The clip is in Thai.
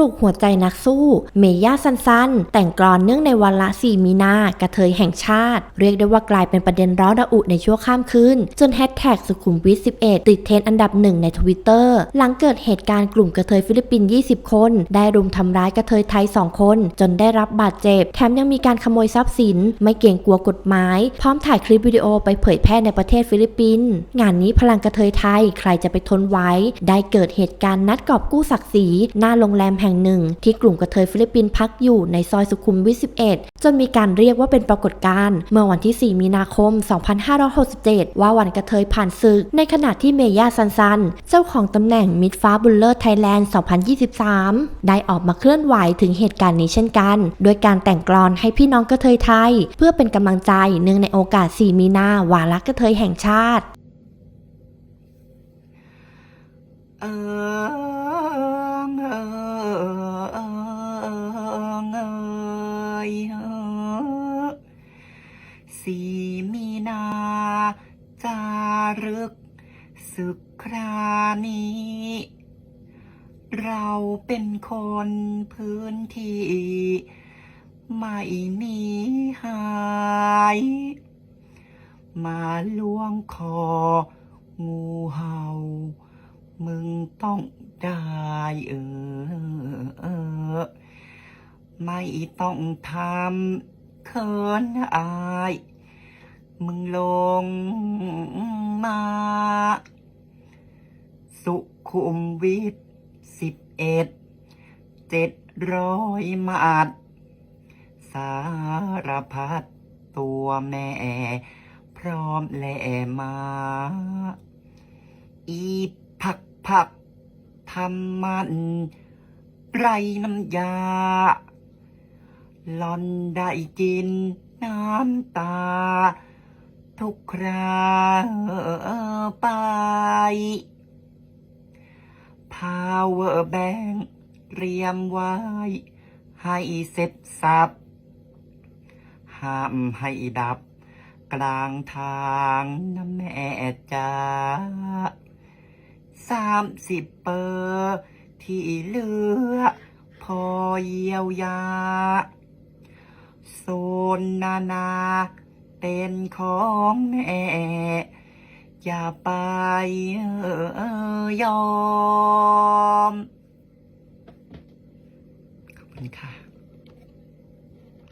ปลุกหัวใจนักสู้ เมย่าซันซัน แต่งกลอนเนื่องในวันละ4มีนากระเทยแห่งชาติ เรียกได้ว่ากลายเป็นประเด็นร้อนระอุในชั่วข้ามคืน จนแฮชแท็กสุขุมวิท11 ติดเทรนด์อันดับหนึ่งในทวิตเตอร์หลังเกิดเหตุการณ์กลุ่มกระเทยฟิลิปปินส์20 คน ได้รุมทำร้ายกระเทยไทย 2 คน จนได้รับบาดเจ็บ แถมยังมีการขโมยทรัพย์สิน ไม่เกรงกลัวกฎหมาย พร้อมถ่ายคลิปวิดีโอไปเผยแพร่ในประเทศฟิลิปปินส์งานนี้พลังกระเทยไทยใครจะไปทนไหว้ ได้เกิดเหตุการณ์นัดกอบกู้ศักดิ์ศรีหน้าโรงแรมแห่งหนึ่ง ที่กลุ่มกระเทยฟิลิปปินส์พักอยู่ในซอยสุขุมวิท 11 จนมีการเรียกว่าเป็นปรากฏการณ์เมื่อวันที่ 4 มีนาคม 2567 ว่าวันกระเทยผ่านศึก ในขณะที่เมย่าซันซัน เจ้าของตำแหน่งมิดฟ้าบุลเลอร์ไทยแลนด์ 2023 ได้ออกมาเคลื่อนไหวถึงเหตุการณ์นี้เช่นกัน โดยการแต่งกลอนให้พี่น้องกระเทยไทย เพื่อเป็นกำลังใจเนื่องในโอกาส 4 มีนาวาระกระเทยแห่งชาติเสีมีนา จารึก ศึกครานี้ เราเป็นคนพื้นที่ ไม่หนีหาย มาล้วงคอ งูเห่า มึงต้องได้เออเออ ไม่ต้องทำเขินอาย มึงลงมา สุขุมวิทสิบเอ็ดเจ็ดร้อยมาดสารพัดตัวแม่ พร้อมแหล่มา อีผักผักทำมัน ไรน้ำยาหลอนได้กินน้ำตา ทุกคราไป Power Bank เตรียมไว้ ให้เสร็จสับ ห้ามให้ดับ กลางทางนะแม่จ้าสามสิบเปอร์ที่เหลือ พอเยียวยา โซนนานา เป็นของแม่อย่าไปยอม ขอบคุณค่ะ